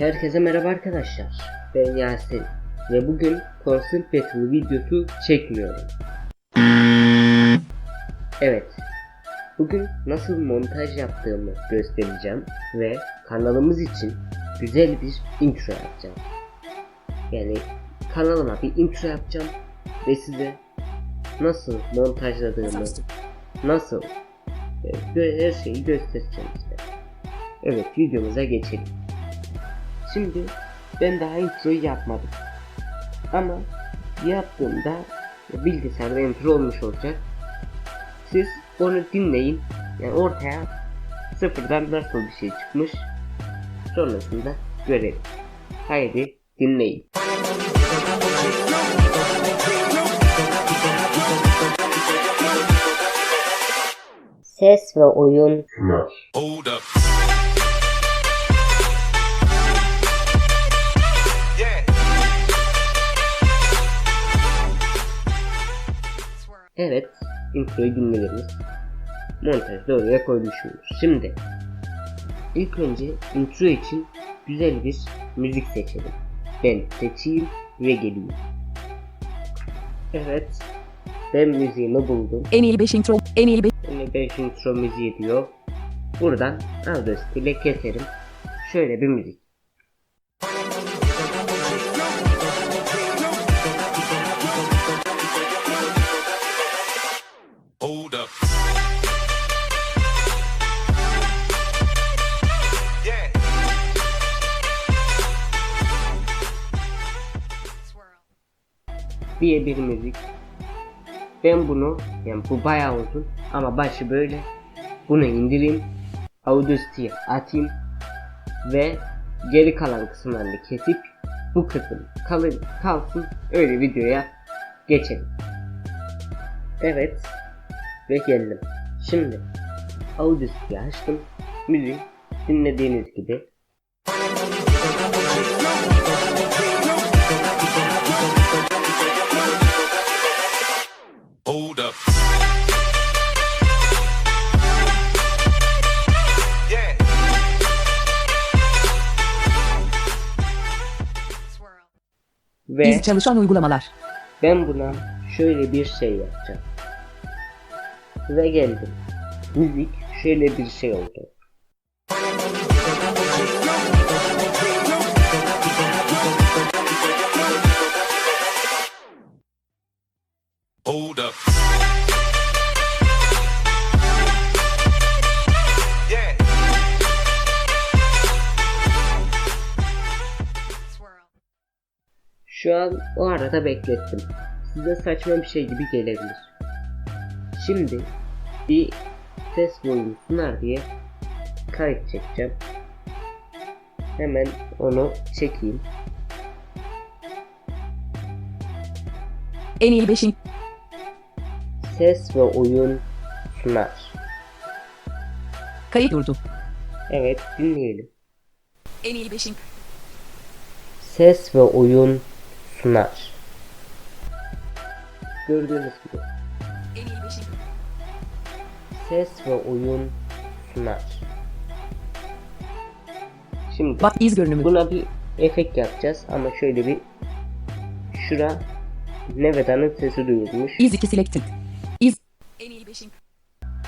Herkese merhaba arkadaşlar. Ben Yasin ve bugün Consent Battle videosu çekmiyorum. Evet. Bugün nasıl montaj yaptığımı göstereceğim ve kanalımız için güzel bir intro yapacağım. Yani kanalıma bir intro yapacağım ve size nasıl montajladığımı, nasıl e, her şeyi göstereceğim size. Evet videomuza geçelim. Şimdi ben daha introyu yapmadım. Ama yaptığımda bilgisayarda intro olmuş olacak. Siz onu dinleyin. Yani ortaya sıfırdan nasıl bir şey çıkmış sonrasında görelim. Haydi dinleyin. Ses ve oyun Hold up. Evet, introyu dinlediniz. Montajda oraya koymuşumdur. Şimdi, ilk önce intro için güzel bir müzik seçelim. Ben seçeyim ve geleyim. Evet, ben müziğimi buldum. En iyi 5 intro, en iyi 5 Yani 5 intro müziği diyor. Buradan Audacity ile keserim. Şöyle bir müzik. Diye bir müzik. Ben bunu yani bu bayağı uzun ama başı böyle. Bunu indireyim. Audacity'ye atayım. Ve geri kalan kısımlarını kesip bu kısım kalın kalsın öyle videoya geçelim. Evet ve geldim. Şimdi Audacity'yi açtım. Müzik dinlediğiniz gibi ve iz çalışan uygulamalar. Ben buna şöyle bir şey yapacağım. Ve geldim. Müzik şöyle bir şey oldu. Şu an o arada beklettim. Size saçma bir şey gibi gelebilir. Şimdi bir ses boyunu sunar diye kayıt çekeceğim. Hemen onu çekeyim. En iyi 5 Ses ve oyun sunar. kayıt durdu. Evet dinleyelim. En iyi 5 Ses ve oyun sunar. Gördüğünüz gibi En iyi 5 ses ve oyun sunar. Şimdi Bak iz görünümü. buna bir efekt yapacağız ama şöyle bir şura Neveda'nın sesi duyulmuş. İz 2 selected. İz En iyi 5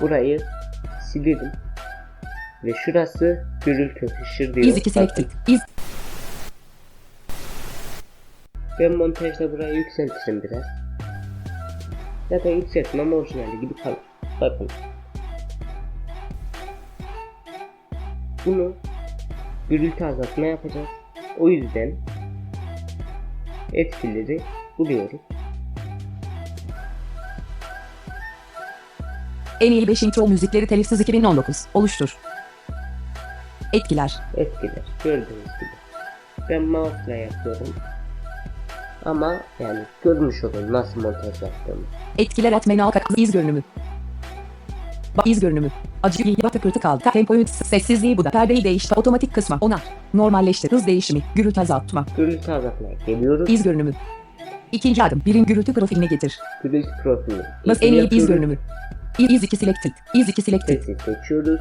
Burayı silelim. Ve şurası gürültü hışır diyor. İz 2 selected. Bakın, İz ben montajda burayı yükseltirim biraz. Zaten yükseltmem orijinali gibi kalır. Bakın. Bunu gürültü azaltma yapacağız. O yüzden etkileri buluyoruz. en iyi 5 intro müzikleri telifsiz 2019. Oluştur. Etkiler. Etkiler. Gördüğünüz gibi. Ben mouse'la yapıyorum. Ama yani görmüş olun nasıl montaj yaptığımı. Etkiler at menü alt iz görünümü. Bak iz görünümü. Acı iyi bak tıkırtı kaldı. Tempoyu sessizliği bu da. Perdeyi değiştir. Otomatik kısma. Onar. Normalleştir. Hız değişimi. Gürültü azaltma. Gürültü azaltmaya geliyoruz. İz görünümü. İkinci adım. Birin gürültü profiline getir. Gürültü profili. Bas en iyi iz görünümü. İz 2 selected. İz 2 selected. Sesi seçiyoruz.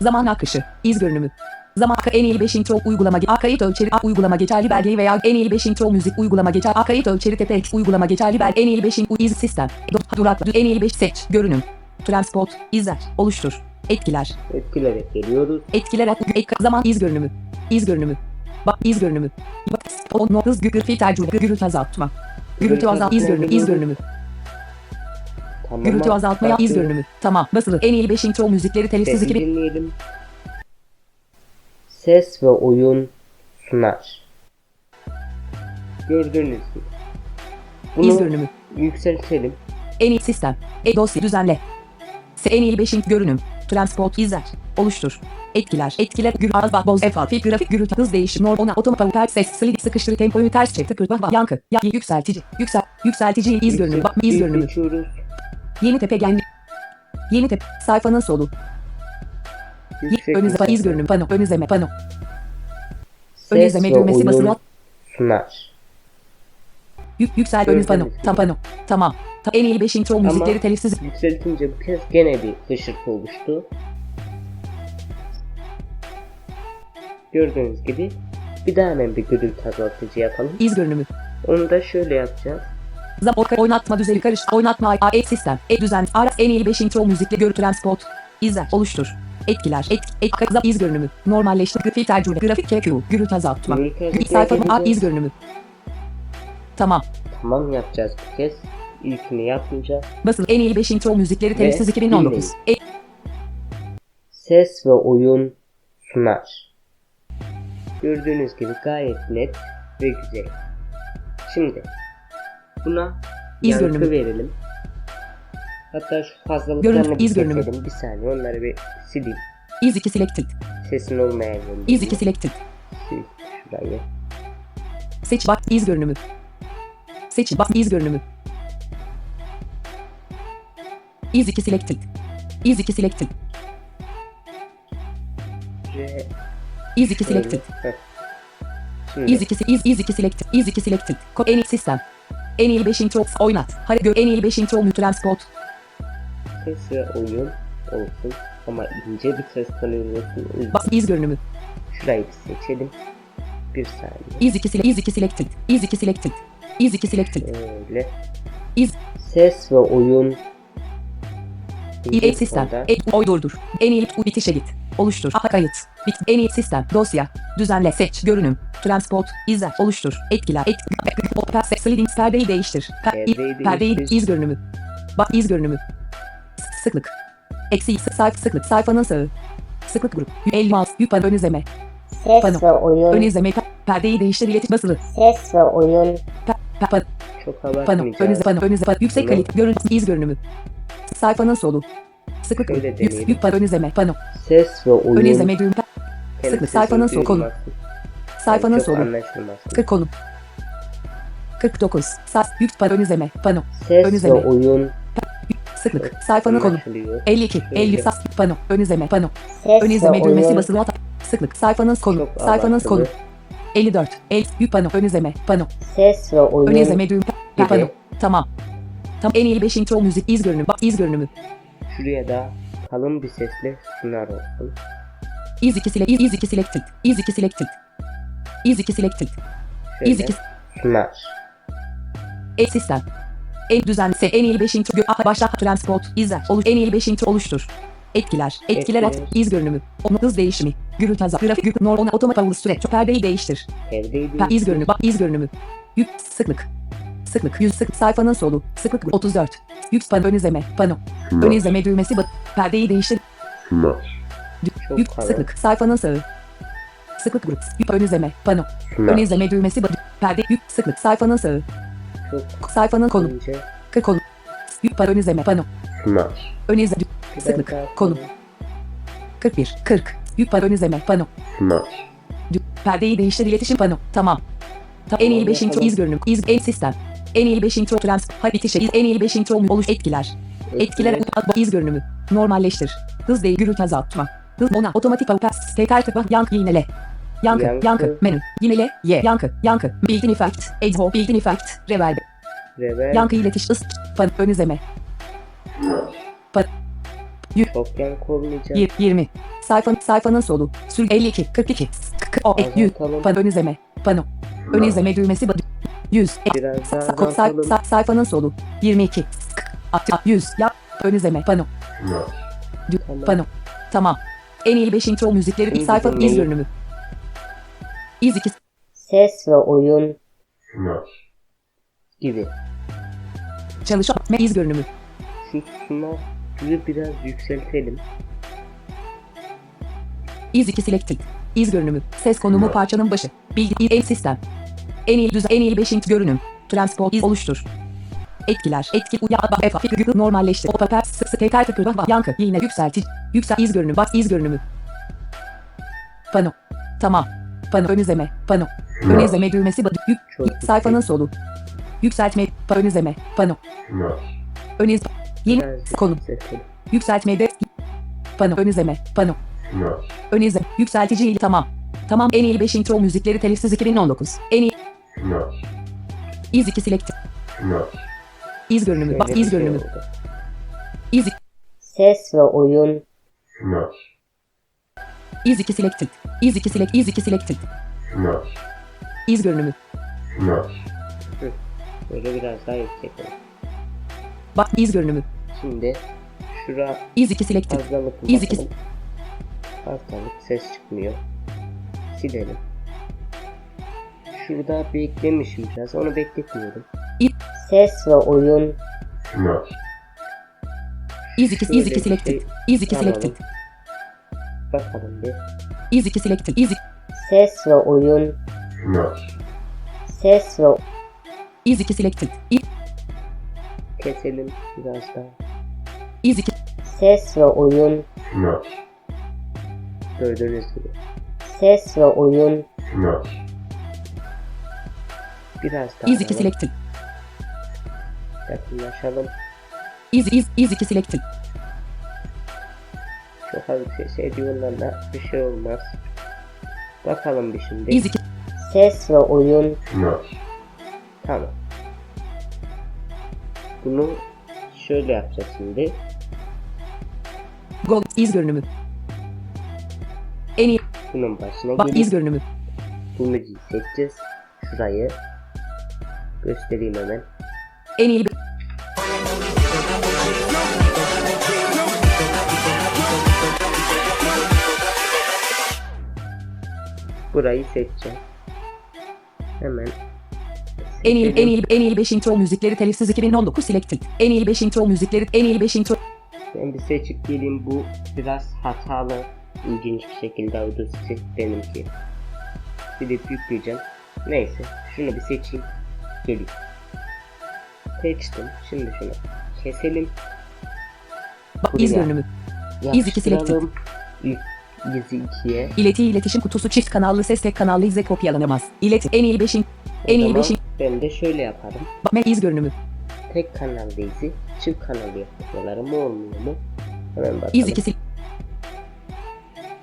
Zaman akışı. İz görünümü. Zaman en iyi 5 intro uygulama A kayıt ölçeri A uygulama geçerli belge veya en iyi 5 intro müzik uygulama geçer A kayıt ölçeri TPX uygulama geçerli belge en iyi 5 in- iz sistem. Do- durak en iyi 5 seç. Görünüm. Transport izler oluştur. Etkiler. Etkilerek geliyoruz. etkiler ek- zaman iz görünümü. İz görünümü. Bak iz görünümü. Bak o no hız gürültü tercüme gürültü azaltma. Gürültü azalt iz görünümü iz görünümü. Tamam. gürültü azaltmaya iz görünümü. Tamam basılı en iyi 5 intro müzikleri telifsiz Sesi 2000 dinleyelim. Ses ve oyun sunar. Gördüğünüz gibi. iz Bunu görünümü yükseltelim. En iyi sistem. E dosya düzenle. Se en iyi 5 görünüm. Transport izler. Oluştur. Etkiler. Etkiler. Gür az boz efal. Fil grafik gürültü. Hız değişim. Nor ona otomatik ters ses. Slid sıkıştır tempoyu ters çek. Tıkır bak. Yankı. Ya, yükseltici. Yüksel. Yükseltici iz görünümü. Bak iz görünümü. Yeni tepe geldi. Yeni tepe. Sayfanın solu. Yüksek Ön izleme iz görünümü. Pano. Ön izleme. Pano. Ön Ses izleme ve düğmesi basılı. sunar. Yük, yüksel. Ön pano. Tam pano. Tamam. Ta, en iyi 5 intro müzikleri Ama- telifsiz. Yükseltince bu kez gene bir hışırtı oluştu. Gördüğünüz gibi bir daha hemen bir gürültü azaltıcı yapalım. İz görünümü. Onu da şöyle yapacağız. Zam orka oynatma düzeni karış oynatma a e sistem e düzen ara en iyi 5 intro müzikle görü transport izler oluştur etkiler et et zam iz görünümü normalleştir grafik tercüme grafik KQ gürültü azaltma sayfa a iz görünümü tamam Tamam yapacağız bu kez. İlkini yapınca basılı en iyi 5 intro müzikleri telifsiz 2019 e, ses ve oyun sunar. Gördüğünüz gibi gayet net ve güzel. Şimdi buna İz yankı görünümü. verelim. Hatta şu fazlalıklarını Görüntü, bir keselim. Bir saniye onları bir sileyim. iz 2 selected Sesin olmayan yerinde. iz 2 selected Sil şurayı. seç bak iz görünümü seç bak iz görünümü iz 2 selected iz 2 selected Ve iz 2 şöyle. selected Heh. Şimdi Iz 2 iz iz 2 selected. Iz 2 selected. Ko en iyi sistem. En iyi 5 intro oynat. Hadi gö en iyi 5 intro mu transport. ses ve oyun olsun. Ama ince bir ses yüzden Bas iz görünümü. Şurayı bir seçelim. Bir saniye. Iz 2 sele iz 2 selected. Iz 2 selected. Iz 2 selected. Öyle. İz Ses ve oyun. iyi sistem. E oy durdur. En iyi u bitişe git. Oluştur. Aha kayıt. Bit. En iyi sistem. Dosya. Düzenle. Seç. Görünüm. Transport. izle. Oluştur. Etkiler. Et. Perse. Sliding. Perdeyi değiştir. Per, Perdeyi perdeyi değiştir. iz görünümü. Bak iz görünümü. Sıklık. Eksi sayfa sıklık. Sayfanın sağı. Sıklık grup. Elmas. Yüpan ön izleme. Ses Pano. ve oyun, Ön izleme. per- Perdeyi değiştir. İletiş basılı. ses ve oyun, Per, per, per, Çok pano. Ön abartmayacağız. izle. Pano. Ön izle. Pano. Yüksek kalite. Görüntü. iz görünümü. Sayfanın solu. Sıklık grup. Yük, deneyelim. yük, pano. Ön izleme. Pano. Ses ve oyun. Ön izleme düğüm. sıklık, sayfanın solu konu. Sayfanın solu. anlaşılması. 40 konu. 49. Sas. Yük. Pano. Ön izleme. Pano. Ses ve izleme. oyun. Sıklık. Sayfanın konu. anlaşılıyor. 52. Şöyle. 50. Sas. Pano. Ön izleme. Pano. Ön izleme düğmesi basılı. Sıklık. Sayfanın konu. Sayfanın konu. 54. El. Yük. Pano. Ön izleme. Pano. ses ve oyun, Ön izleme düğüm. Pano. Tamam. Tam en iyi 5 intro müzik iz görünümü. Bak iz görünümü. Şuraya da kalın bir sesle sunar olsun. İz 2 select. İz 2 selected. İz 2 selected. İz 2 selected. İz 2 sunar. E sistem. En düzense en iyi 5 intro. Aha, başla transport. izler. Oluş. En iyi 5 intro oluştur. Etkiler. Etkiler at. İz görünümü. Onu hız değişimi. Gürültü azal. Grafik. Gür, nor, ona otomatik hızlı süre. Perdeyi değiştir. Evdeydi. Per, iz görünümü. Bak iz görünümü. Yük. Sıklık. Sıklık. Yüz sık. Sayfanın solu. Sıklık. grup. 34. Yük. Pano. Ön izleme. Pano. Ön izleme düğmesi. Bat. Perdeyi değiştir. Yük. Sıklık. Sayfanın sağı. Sıklık grup. Yük. Ön izleme. Pano. Ön izleme düğmesi. Bat. Perde. Yük. Sıklık. Sayfanın sağı. Çok Sayfanın konu. ince. 40 konu. Yük. Pano. Ön izleme. Pano. Sunar. Ön izleme. Biraz Sıklık. Konu. kalın. 41. 40. Yük. İzleme. Pano. Dü- Perdeyi değiştir. iletişim pano. Tamam. Ta en iyi Tamam, 5 intro iz görünüm. İz en sistem. En iyi 5 intro trans. Hay bitişe. İz- En iyi 5 intro oluş etkiler. Etkiler iz görünümü. Normalleştir. Hız değil gürültü azaltma. Hız ona otomatik avukas. Tekrar tıkla yankı yinele. Yankı, Yankı. yankı, menü, yinele, ye, yankı, yankı, built-in effect, echo, built-in effect, reverb, Reverb. yankı iletiş, ıs, pan, ön izleme, pan, Çokgen koruyacağım. Yir- 20. Sayfa, sayfanın solu. Sür 52. 42. K- O. E. 100. Azaltalım. Pano ön izleme. Pano. Ön izleme düğmesi. ba- 100. E. Sa- say- sayfanın solu. 22. K- At, at, 100. Yap. Ön izleme. Pano. Pano. Tamam. En iyi 5 intro müzikleri sayfa iz görünümü. İz 2. Ses ve oyun. gibi. Çalışan me iz görünümü. Şu sunarı biraz yükseltelim. İz 2 selected. İz görünümü. Ses konumu parçanın başı. Bilgi en sistem. En iyi düzen en iyi 5 int görünüm. Transport iz oluştur. Etkiler. Etki uya ba efa figür normalleştir. Opa per s s tekrar tıkır bah yankı yine yükselti. Yüksel iz görünümü. Bas iz görünümü. Pano. Tamam. Pano. Ön izleme. Pano. Ön izleme düğmesi yük, sayfanın solu. Yükseltme. Ön izleme. Pano. Ön iz yeni konu. Yükseltmede pano. Ön izleme pano. Ön izleme yükseltici tamam. Tamam. En iyi 5 intro müzikleri telifsiz 2019 en iyi iz 2 select iz görünümü. Bak iz görünümü. İz Ses ve oyun. İz 2 selected iz 2 select iz 2 selected iz görünümü Böyle biraz daha yükseltelim. bak iz görünümü Şimdi şura iz 2 selected fazlalık İz ikisi- bakalım. Fazlalık ses çıkmıyor. Silelim. Şurada beklemişim biraz. Onu bekletmiyorum. Ses ve oyun. iz 2 iz Şöyle 2 bir selected iz 2 alalım. selected Bakalım bir. 2 selected iz Ses ve oyun. Ses ve iz 2 selected Keselim biraz daha. 2 ses ve oyun. Gördüğünüz gibi. Ses ve oyun. Biraz daha. 2 alalım. selected Yakınlaşalım. iz iz 2 selected Çok hafif ses ediyorlar da bir şey olmaz. Bakalım bir şimdi. iz 2 Ses ve oyun. Tamam. Bunu şöyle yapacağız şimdi. Go iz görünümü en iyi Bunun başına bak iz görünümü bu müziği seçeceğiz. Şurayı göstereyim hemen. en iyi Burayı seçeceğim. Hemen En iyi, en iyi, en iyi 5 intro müzikleri telifsiz 2019 selected. En iyi 5 intro müzikleri, en iyi 5 intro. Ben bir seçip geleyim bu biraz hatalı ilginç bir şekilde Audacity benimki. Gidip yükleyeceğim. Neyse şunu bir seçeyim. Geleyim. Seçtim. Şimdi şunu keselim. Bak iz görünümü. İz iki selected. Yapıştıralım. İz, izi ikiye. İleti iletişim kutusu çift kanallı ses tek kanallı ize kopyalanamaz. İleti en iyi 5'in. O En iyi zaman 5'in. Ben de şöyle yaparım. Bak me iz görünümü. Tek kanal izi çift kanal yapmaları mı olmuyor mu? Hemen bakalım. İz ikisi.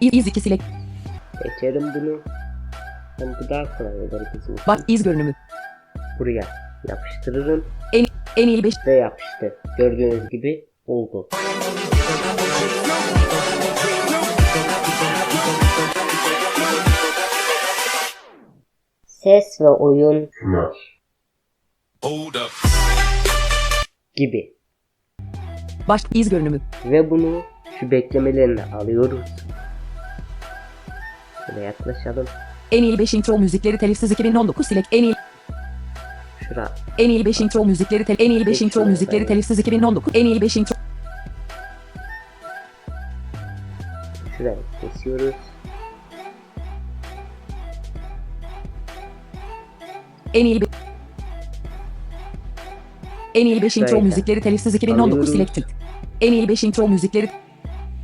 İz, iz ikisi select. Seçerim bunu. Hem bu daha kolay olur bizim için. Bak iz görünümü. Buraya yapıştırırım En iyi 5. ve yapıştı. Gördüğünüz gibi oldu. Ses ve oyun. Gibi. Baş iz görünümü. Ve bunu şu beklemelerine alıyoruz. Şöyle yaklaşalım. En iyi 5 intro müzikleri telifsiz 2019 select. En iyi Şura en iyi 5 intro müzikleri tel en iyi 5 Peki, intro müzikleri telifsiz 2019. En iyi 5 intro şurayı kesiyoruz. En iyi en iyi 5 intro müzikleri telifsiz 2019 alıyoruz. selected. En iyi 5 intro müzikleri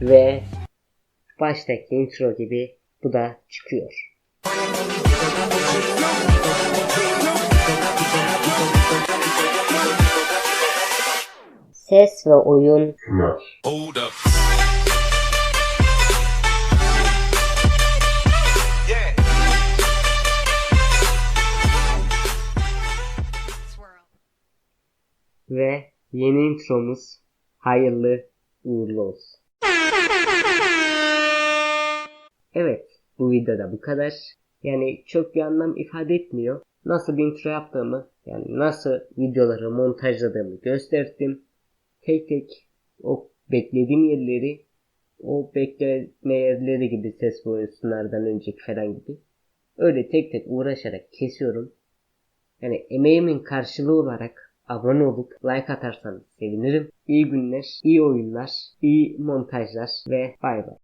Ve baştaki intro gibi bu da çıkıyor. Ses ve oyun. Hold up. ve yeni intromuz hayırlı uğurlu olsun. Evet bu videoda bu kadar. Yani çok bir anlam ifade etmiyor. Nasıl bir intro yaptığımı yani nasıl videoları montajladığımı gösterdim. Tek tek o beklediğim yerleri o bekleme yerleri gibi ses boyusunlardan önceki falan gibi. Öyle tek tek uğraşarak kesiyorum. Yani emeğimin karşılığı olarak abone olup like atarsanız sevinirim. İyi günler, iyi oyunlar, iyi montajlar ve bay bay.